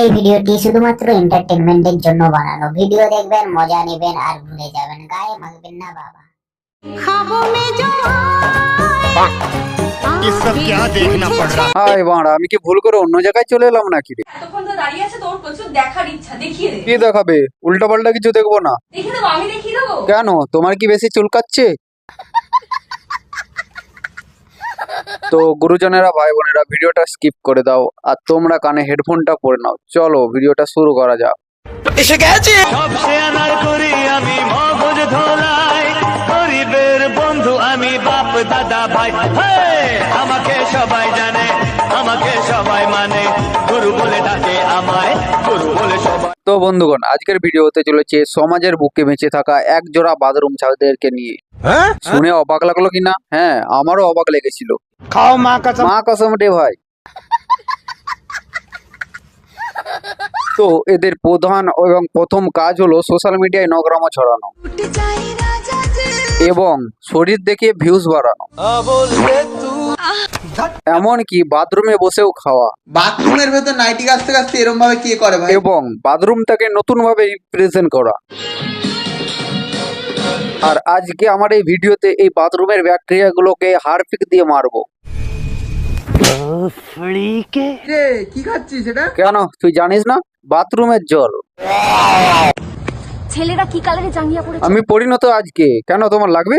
এই ভিডিওটি শুধুমাত্র এন্টারটেনমেন্টের জন্য বানানো। ভিডিও দেখবেন মজা নেবেন আর ভুলে যাবেন। গায়ে মাখবেন না বাবা। আমি কি ভুল করে অন্য জায়গায় চলে এলাম নাকি কি দেখাবে? উল্টো পাল্টা কিছু দেখব না। কেন? তোমার কি বেশি চুলকাচ্ছে? তো গুরুজনেরা ভাই বোনেরা ভিডিওটা স্কিপ করে দাও আর তোমরা কানে হেডফোনটা পরে নাও। চলো ভিডিওটা শুরু করা যাক। সবচেয়ে আনার করি আমি মগজ ধোলাই। গরিবের বন্ধু আমি বাপ দাদা ভাই। হে! আমাকে সবাই জানে আমাকে সবাই মানে। গুরু বলে ডাকে আমায় গুরু বলে সবাই। তো বন্ধুগণ আজকের ভিডিও হতে চলেছে সমাজের বুকে বেঁচে থাকা এক জোড়া বাথরুম ছাড়দেরকে নিয়ে। হ্যাঁ? শুনে অবাক লাগল কিনা? হ্যাঁ আমারও অবাক লেগেছিল। খাও মা কসম। মা কসম রে ভাই। তো এদের প্রধান এবং প্রথম কাজ হলো সোশ্যাল মিডিয়ায় নগরাম ছড়ানো এবং শরীর দেখে ভিউজ বাড়ানো। এমনকি বাথরুমে বসেও খাওয়া। বাথরুমের ভেতর নাইটি গাছতে গাছতে এরকম ভাবে কি করে ভাই? এবং বাথরুমটাকে নতুন ভাবে রিপ্রেজেন্ট করা। আর আজকে আমার এই ভিডিওতে এই বাথরুমের ব্যাকটেরিয়াগুলোকে হারপিক দিয়ে মারবো। কি? খাচ্ছিস এটা? কেন? তুই জানিস না? বাথরুমের জল। ছেলেরা কি কালারে জাঙ্গিয়া পড়েছে? আমি পরিণত আজকে। কেন তোমার লাগবে?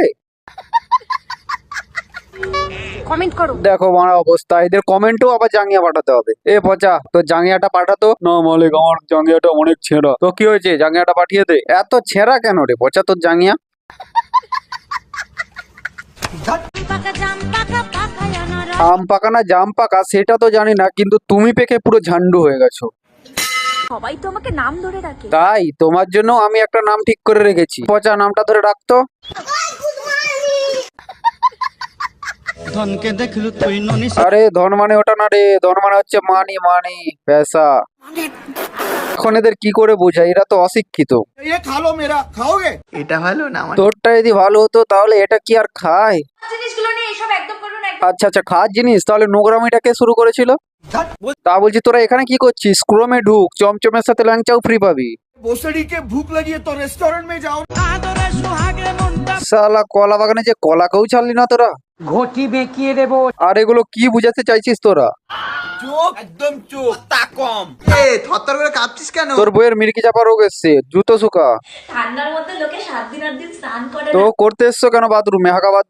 কমেন্ট করো। দেখো মারা অবস্থা। এদের কমেন্টও আবার জাঙ্গিয়া পাঠাতে হবে। এ পচা তো জাঙ্গিয়াটা পাঠাতো? না মালিক আমার জাঙ্গিয়াটা অনেক ছেঁড়া। তো কি হয়েছে? জাঙ্গিয়াটা পাঠিয়ে দে। এত ছেঁড়া কেন রে? পচা তোর জাঙ্গিয়া? আম পাকা না জাম পাকা সেটা তো জানি না কিন্তু তুমি পেকে পুরো ঝান্ডু হয়ে গেছো। সবাই তো আমাকে নাম ধরে ডাকে। তাই তোমার জন্য আমি একটা নাম ঠিক করে রেখেছি। পচা নামটা ধরে রাখতো ধনকে দেখলু তুই ননি আরে ধন মানে ওটা না রে ধন মানে হচ্ছে মানি মানি পয়সা এখন এদের কি করে বোঝায়? এরা তো অশিক্ষিত। খালো মেরা খাওগে? এটা ভালো না মানে? তোরটা যদি ভালো হতো তাহলে এটা কি আর খায়? আচ্ছা আচ্ছা খাওয়ার জিনিস? তাহলে নোংরামিটাকে শুরু করেছিল? তা বলছি তোরা এখানে কি করছিস? ক্রোমে ঢুক চমচমের সাথে ল্যাংচাও ফ্রি পাবি। বসড়িকে ভুক লাগিয়ে তো রেস্টুরেন্ট মে যাও সালা কলা বাগানে যে কলা কেউ ছাড়লি না তোরা? ঘটি বেঁকিয়ে দেব। আর এগুলো কি বুঝাতে চাইছিস তোরা? জুতো তো করতে এসছো কেন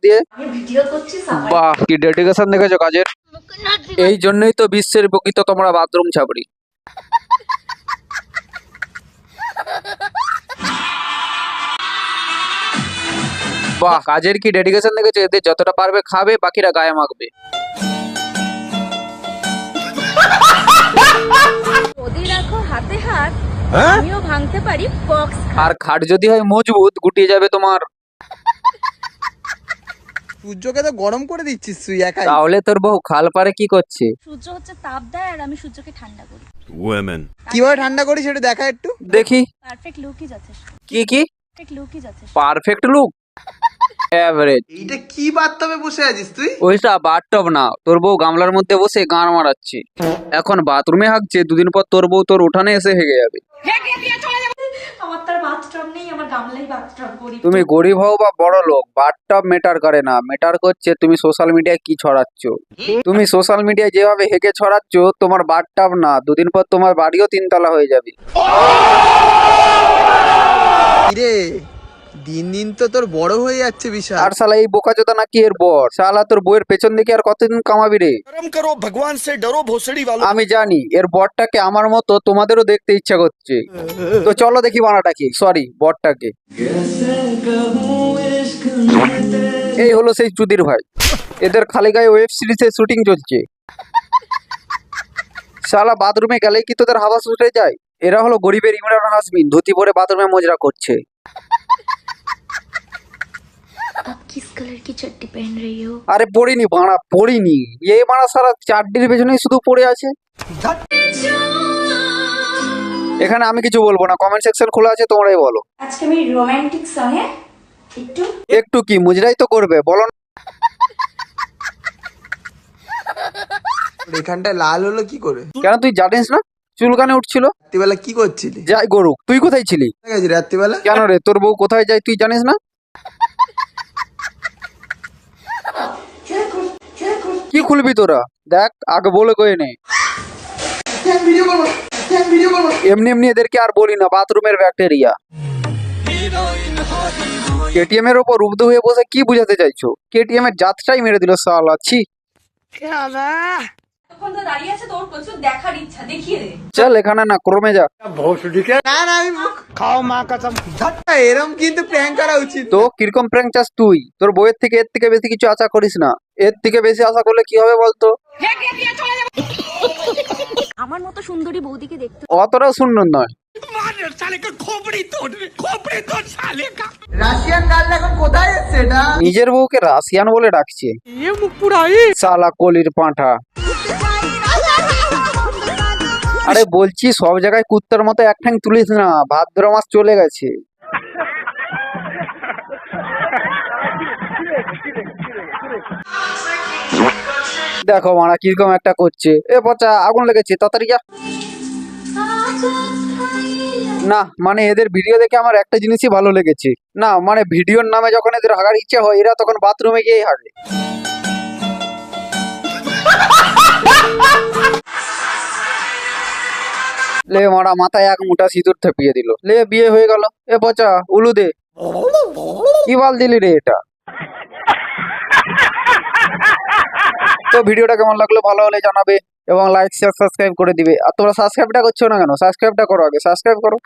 দিয়ে? কি ডেডিকেশন দেখেছ কাজের? এই জন্যই তো বিশ্বের প্রকৃত তোমরা বাথরুম ছাপড়ি বাহ। কাজের কি ডেডিকেশন দেখেছ এদের যতটা পারবে খাবে বাকিরা গায়ে মাখবে। যদি রাখো হাতে হাত আমিও ভাঙতে পারি বক্স আর খাট যদি হয় মজবুত গুটিয়ে যাবে তোমার। সূর্যকে তো গরম করে দিচ্ছিস তুই একাই। তাহলে তোর বউ খাল পারে কি করছে? সূর্য হচ্ছে তাপ দেয় আর আমি সূর্যকে ঠান্ডা করি। Women. কীভাবে ঠান্ডা করিস সেটা দেখা একটু। দেখি। পারফেক্ট লুকই যথেষ্ট। কি কি? পারফেক্ট লুকই যথেষ্ট। পারফেক্ট লুক এভারেজ এইটা কি বাথটবে বসে আছিস তুই? বাথটব না তোর বউ গামলার মধ্যে বসে গান মারাচ্ছে। এখন বাথরুমে হাঁকছে দুদিন পর তোর বউ তোর উঠানে এসে হেগে যাবে। আমার তার বাথটব নেই আমার গামলাই বাথটব করি তুমি গরিব হও বা বড় লোক বাথটব মেটার করে না মেটার করছে তুমি সোশ্যাল মিডিয়ায় কি ছড়াচ্ছ। তুমি সোশ্যাল মিডিয়ায় যেভাবে হেগে ছড়াচ্ছ তোমার বাথটব না দুদিন পর তোমার বাড়িও তিনতলা হয়ে যাবে। রে দিন দিন তো তোর বড় হয়ে যাচ্ছে বিশাল। আর শালা এই বোকা জোতা নাকি এর বর? শালা তোর বইয়ের পেছন দিকে আর কতদিন কামাবি রে? করো ভগবান সে ডরো ভোসড়ি আমি জানি এর বরটাকে আমার মতো তোমাদেরও দেখতে ইচ্ছা করছে। তো চলো দেখি বানাটাকে সরি বরটাকে। এই হলো সেই চুদির ভাই। এদের খালি গায়ে ওয়েব সিরিজের শুটিং চলছে। শালা বাথরুমে গেলে কি তোদের হাওয়া উঠে যায়? এরা হলো গরিবের ইমরান হাসমিন ধুতি পরে বাথরুমে মজরা করছে। आप किस कलर की चड्डी पहन रही हो আরে পড়িনি বাড়া পড়িনি এই বাড়া সারা চারটির পেছনেই শুধু পড়ে আছে এখানে আমি কিছু বলবো না কমেন্ট সেকশন খোলা আছে তোমরাই বলো আজকে আমি রোমান্টিক সঙ্গে একটু একটু কি মুজরাই তো করবে বলো না। এখানটা লাল হলো কি করে কেন তুই জানিস না চুলকানে উঠছিল রাত্রিবেলা কি করছিলি যাই গরুক তুই কোথায় ছিলি কোথায় গেছি রাত্রিবেলা কেন রে তোর বউ কোথায় যায় তুই জানিস না কি খুলবি তোরা? দেখ, আগে বলে কয়ে নে। এমনি এমনি এদেরকে আর বলি না, বাথরুমের ব্যাকটেরিয়া। কেটিএম এর ওপর উব্ধ হয়ে বসে কি বুঝাতে চাইছো? কেটিএম এর জাতটাই মেরে দিল সালা ছি। তখন তো দাঁড়িয়ে আছে তোর প্রচুর দেখার ইচ্ছা দেখিয়ে দে। চল এখানে না ক্রমে যা। না না আমি খাও মা কাসম। এরম কিন্তু প্র্যাঙ্ক করা উচিত তো কীরকম প্র্যাঙ্ক চাস তুই? তোর বইয়ের থেকে এর থেকে বেশি কিছু আশা করিস না। এর থেকে বেশি আশা করলে কি হবে বলতো? আমার মতো সুন্দরী বৌদিকে দেখতে অতটাও সুন্দর নয়। নিজের বউকে রাশিয়ান বলে ডাকছে। সালা কলির পাঁঠা। আরে বলছি, সব জায়গায় কুত্তার মতো এক ঠ্যাং তুলিস না, ভাদ্র মাস চলে গেছে। দেখো মারা, কীরকম একটা করছে। এ পচা, আগুন লেগেছে, তাড়াতাড়ি যা। না মানে এদের ভিডিও দেখে আমার একটা জিনিসই ভালো লেগেছে। না মানে ভিডিওর নামে যখন এদের হাগার ইচ্ছে হয়, এরা তখন বাথরুমে গিয়েই হাগে। লে মারা, মাথায় এক মুঠা সিঁদুর থেপিয়ে দিল। লে বিয়ে হয়ে গেল। এ পচা উলু দে। কি বাল দিলি রে এটা? তো ভিডিওটা কেমন লাগল? ভালো হলে জানাবে এবং লাইক শেয়ার সাবস্ক্রাইব করে দিবে। আর তোমরা সাবস্ক্রাইবটা করছ না কেন? সাবস্ক্রাইবটা করো আগে। সাবস্ক্রাইব করো।